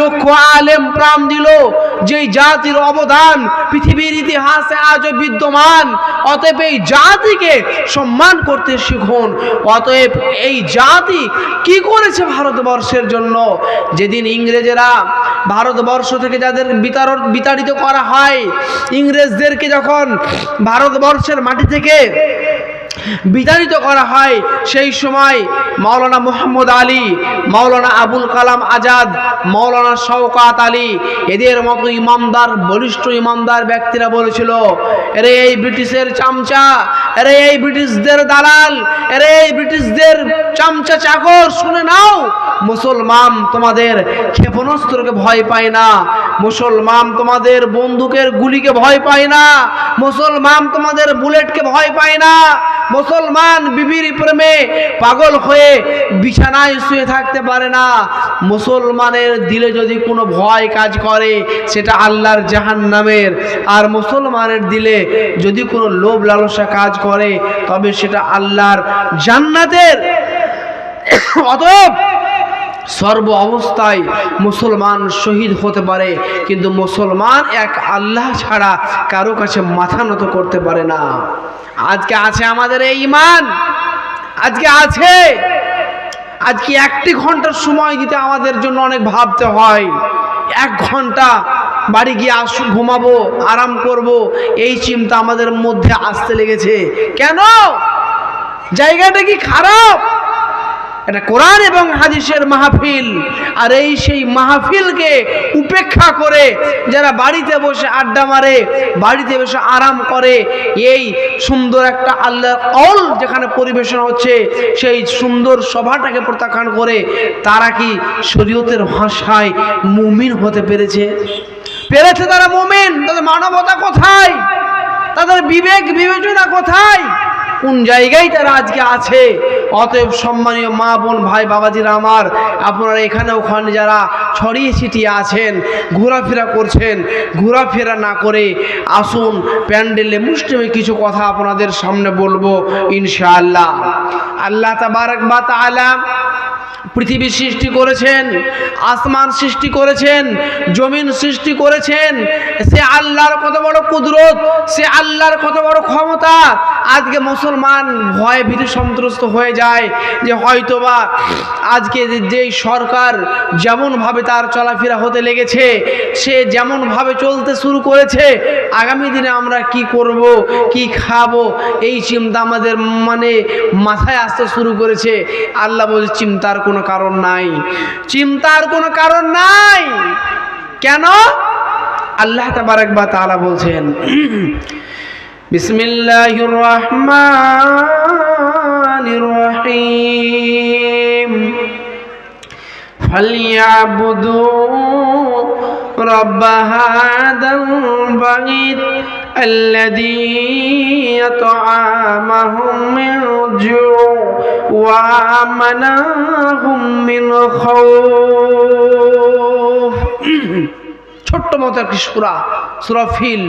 লক্ষ আলেম প্রাণ দিল। যেই জাতির অবদান পৃথিবীর ইতিহাসে আজও বিদ্যমান, অতএব এই জাতিকে সম্মান করতে শিখুন। অতএব এই জাতি কি করেছে ভারতবর্ষের জন্য? যেদিন ইংরেজেরা ভারতবর্ষ থেকে যাদের বিতারণ বিতাড়িত করা হয়, ইংরেজদেরকে যখন ভারতবর্ষের মাটি থেকে বিতাড়িত করা হয় সেই সময় মাওলানা মোহাম্মদ আলী, মাওলানা আবুল কালাম আজাদ, মাওলানা শওকাত আলী, এদের মতো ইমামদার, বলিষ্ঠ ইমামদার ব্যক্তিরা বলেছিল এরে এই ব্রিটিশের চামচা এরে এই ব্রিটিশদের দালাল এরে এই ব্রিটিশদের চামচা চাকর, শুনে নাও, মুসলমান তোমাদের ক্ষেপণাস্ত্রকে ভয় পায় না, মুসলমান তোমাদের বন্দুকের গুলিকে ভয় পায় না, মুসলমান তোমাদের বুলেটকে ভয় পায় না মুসলমান বিবির প্রেমে পাগল হয়ে বিছানায় শুয়ে থাকতে পারে না। মুসলমানের দিলে যদি কোনো ভয় কাজ করে, সেটা আল্লাহর জাহান নামের আর মুসলমানের দিলে যদি কোনো লোভ লালসা কাজ করে, তবে সেটা আল্লাহর জান্নাতের। অতএব সর্ব অবস্থায় মুসলমান শহীদ হতে পারে, কিন্তু মুসলমান এক আল্লাহ ছাড়া কারও কাছে মাথা নত করতে পারে না। আজকে আছে আমাদের এই ইমান আজকে আছে। আজকে একটি ঘণ্টার সময় দিতে আমাদের জন্য অনেক ভাবতে হয়। এক ঘণ্টা বাড়ি গিয়ে আসু, ঘুমাবো, আরাম করব, এই চিন্তা আমাদের মধ্যে আসতে লেগেছে। কেন? জায়গাটা কি খারাপ? এটা কোরআন এবং হাদিসের মাহফিল। আর এই সেই মাহফিলকে উপেক্ষা করে যারা বাড়িতে বসে আড্ডা মারে, বাড়িতে বসে আরাম করে, এই সুন্দর একটা আল্লাহ অল যেখানে পরিবেশন হচ্ছে, সেই সুন্দর সভাটাকে প্রত্যাখ্যান করে তারা কি শরীয়তের ভাষায় মুমিন হতে পেরেছে? পেরেছে তারা মুমিন, তাদের মানবতা কোথায়? তাদের বিবেক বিবেচনা কোথায়? কোন জায়গায় তারা আজকে আছে? অতএব সম্মানীয় মা, বোন, ভাই, বাবাজিরা আমার, আপনারা এখানে ওখানে যারা ছড়িয়ে ছিটিয়ে আছেন, ঘোরাফেরা করছেন, ঘোরাফেরা না করে আসুন, প্যান্ডেলে মুষ্টিমে কিছু কথা আপনাদের সামনে বলব, ইনশাআল্লাহ। আল্লাহ তাবারক বা তাআলা পৃথিবী সৃষ্টি করেছেন, আসমান সৃষ্টি করেছেন, জমিন সৃষ্টি করেছেন, সে আল্লাহর কত বড় কুদরত, সে আল্লাহর কত বড় ক্ষমতা আজকে মুসলমান ভয়ে ভীতি সন্ত্রস্ত হয়ে যায় যে হয়তোবা আজকে যেই সরকার যেমনভাবে তার চলাফেরা হতে লেগেছে, সে যেমনভাবে চলতে শুরু করেছে, আগামী দিনে আমরা কি করব, কি খাব, এই চিন্তা আমাদের মানে মাথায় আসতে শুরু করেছে। আল্লাহ বলছে চিন্তার কোনো কারণ নাই। চিন্তার কোনো কারণ নাই। কেন? আল্লাহ তাবারক বা তাআলা বলছেন বিসমিল্লাহির রহমানির রহিম فليعبدوا رب هذا البيت الذي يطعمهم من جوع وآمنهم من خوف ছোট্ট মতো একটি সুরা সুরা ফিল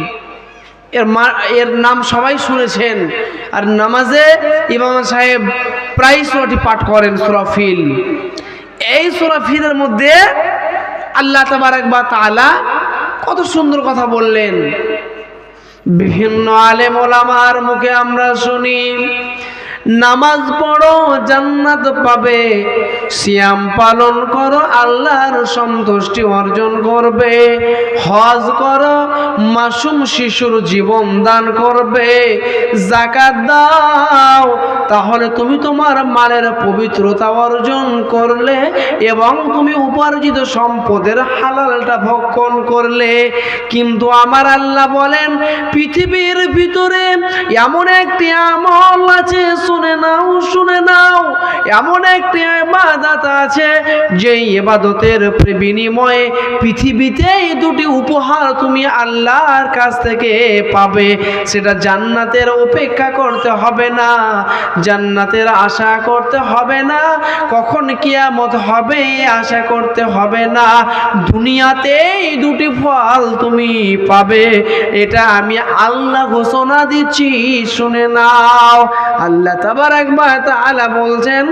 এর মা, এর নাম সবাই শুনেছেন। আর নামাজে ইমাম সাহেব প্রায় সুরাটি পাঠ করেন সুরাফিল এই সুরাফিলের মধ্যে আল্লাহ তাবারক বা তালা কত সুন্দর কথা বললেন। বিভিন্ন আলেম ওলামার মুখে আমরা শুনি। নামাজ পড়ো, জান্নাত পাবে। সিয়াম পালন করো, আল্লাহর সন্তুষ্টি অর্জন করবে। হজ করো, মাসুম শিশুর জীবন দান করবে। জাকাত দাও, তাহলে তুমি তোমার মালের পবিত্রতা অর্জন করলে এবং তুমি উপার্জিত সম্পদের হালালটা ভক্ষণ করলে। কিন্তু আমার আল্লাহ বলেন, পৃথিবীর ভিতরে এমন একটি আমল আছে শুনে নাও শুনে নাও। এমন একটি ইবাদত আছে যে ইবাদতের বিনিময়ে পৃথিবীতে দুটি উপহার তুমি আল্লাহর কাছ থেকে পাবে। সেটা জান্নাতের অপেক্ষা করতে হবে না, জান্নাতের আশা করতে হবে না, কখন কিয়ামত হবে আশা করতে হবে না। দুনিয়াতে এই দুটি ফল তুমি পাবে, এটা আমি আল্লাহ ঘোষণা দিচ্ছি, শুনে নাও। আল্লাহ বলছেন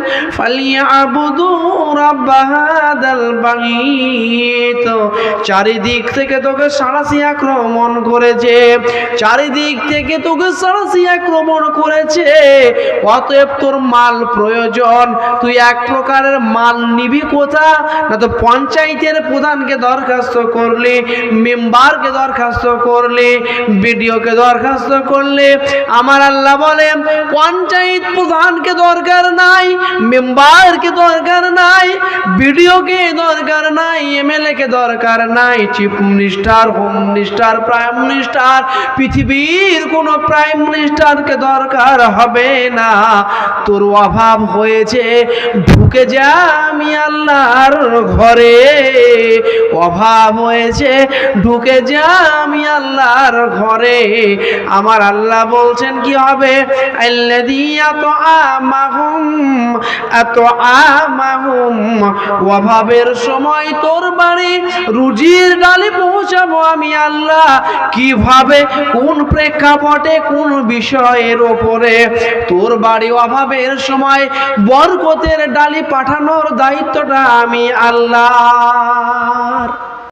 চারিদিক থেকে তোকে সারাসি আক্রমণ করেছে, চারিদিক থেকে তোকে সারাসি আক্রমণ করেছে। অতএব তোর মাল প্রয়োজন। তুই এক প্রকারের মাল নিবি কোথা না তো পঞ্চায়েতের প্রধানকে দরখাস্ত করলে, মেম্বারকে দরখাস্ত করলে, বিডিওকে দরখাস্ত করলে। আমার আল্লাহ বলে পঞ্চায়েত প্রধানকে দরকার নাই, মেম্বারকে দরকার নাই, বিডিওকে দরকার নাই দরকার নাই, chief minister, home minister, prime minister, পৃথিবীর প্রাইম মিনিস্টারকে দরকার হবে না। তোর অভাব হয়েছে, ঢুকে যা আমি আল্লাহর ঘরে। অভাব হয়েছে, ঢুকে যা আমি আল্লাহর ঘরে। আমার আল্লাহ বলছেন, কি হবে? অভাবের সময় তোর বাড়ি রুজির ডালে পৌঁছাবো আমি আল্লাহ। কীভাবে, কোন প্রেক্ষাপটে, কোন বিষয়ের ওপরে? তোর বাড়ি অভাবের সময় বরকতের ডালি পাঠানোর দায়িত্বটা আমি আল্লাহ